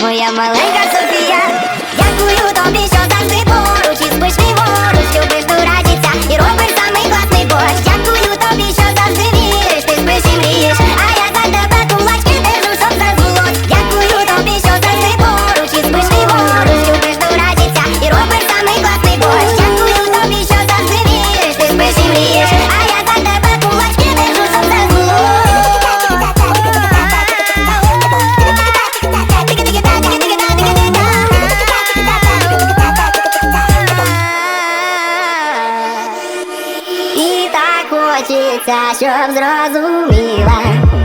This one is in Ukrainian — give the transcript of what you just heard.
моя маленька хочеться, щоб зрозуміла.